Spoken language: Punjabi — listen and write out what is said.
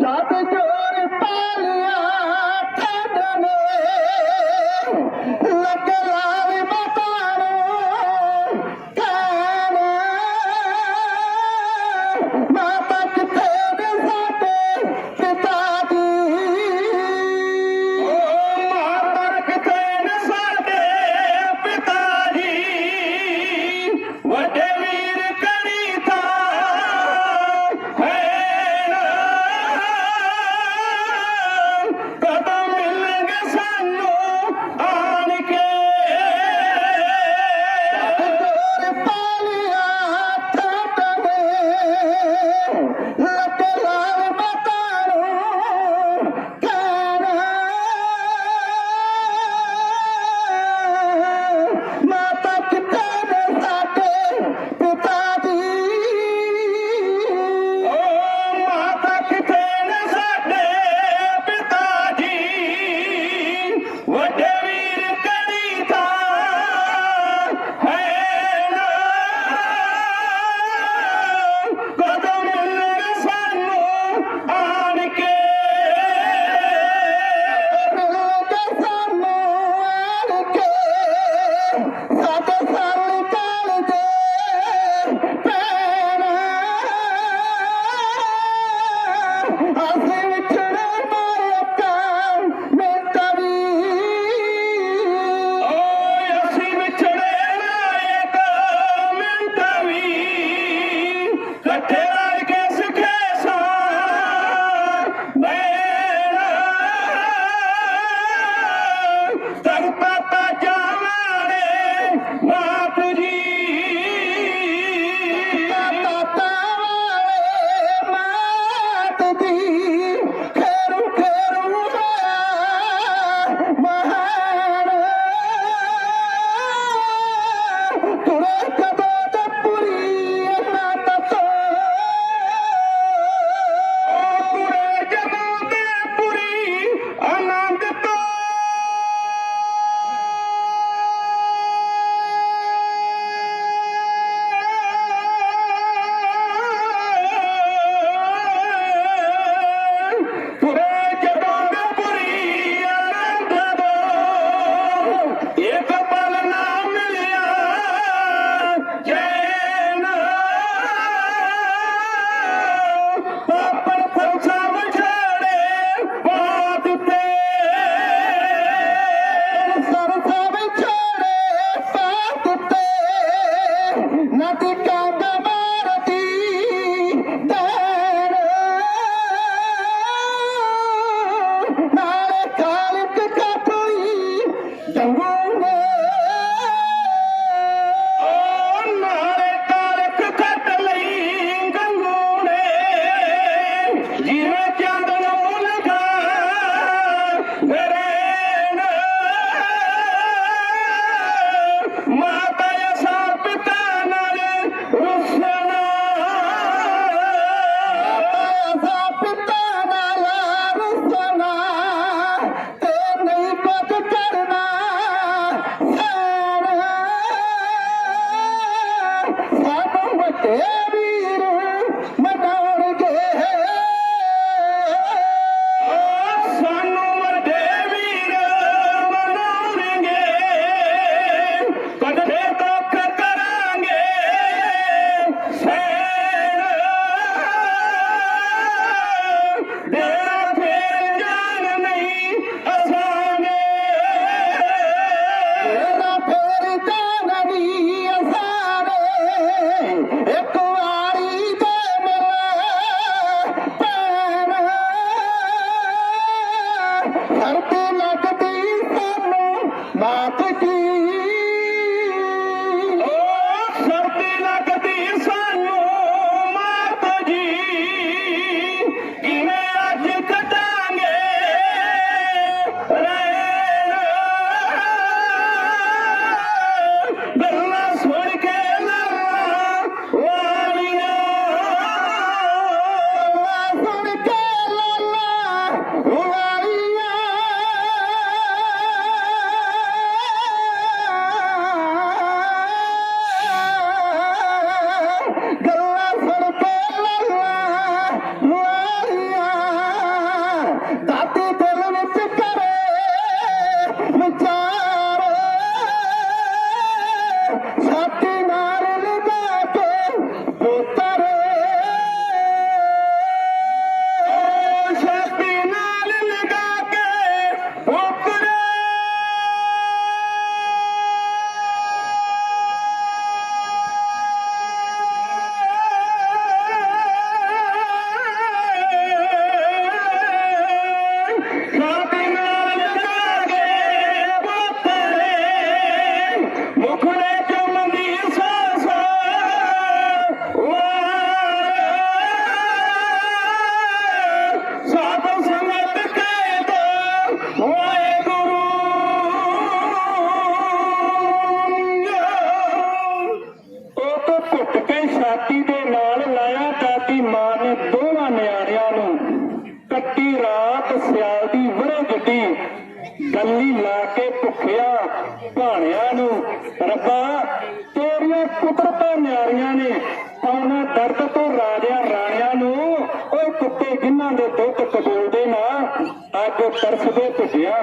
जाते जो ਦੀ ਮਾਂ ਨੇ ਦੋਵਾਂ ਨਿਆਣਿਆਂ ਨੂੰ ਕੱਟੀ ਰਾਤ ਸਿਆਲ ਦੀ ਵਰੇ ਗੱਡੀ ਗੱਲੀ ਲਾ ਕੇ ਭੁੱਖਿਆ ਭਾਣਿਆਂ ਨੂੰ, ਰੱਬਾ ਤੇਰੀਆਂ ਕੁਦਰਤਾਂ ਨਿਆਰੀਆਂ ਨੇ ਉਹਨਾਂ ਦਰਦ ਤੋਂ ਰਾਜਿਆ ਰਾਣਿਆਂ ਨੂੰ ਉਹ ਕੁੱਤੇ ਜਿਨ੍ਹਾਂ ਦੇ ਦੁੱਧ ਕਬੂਲਦੇ ਨਾ, ਅੱਜ ਤਰਸਦੇ ਭੁੱਜਿਆ।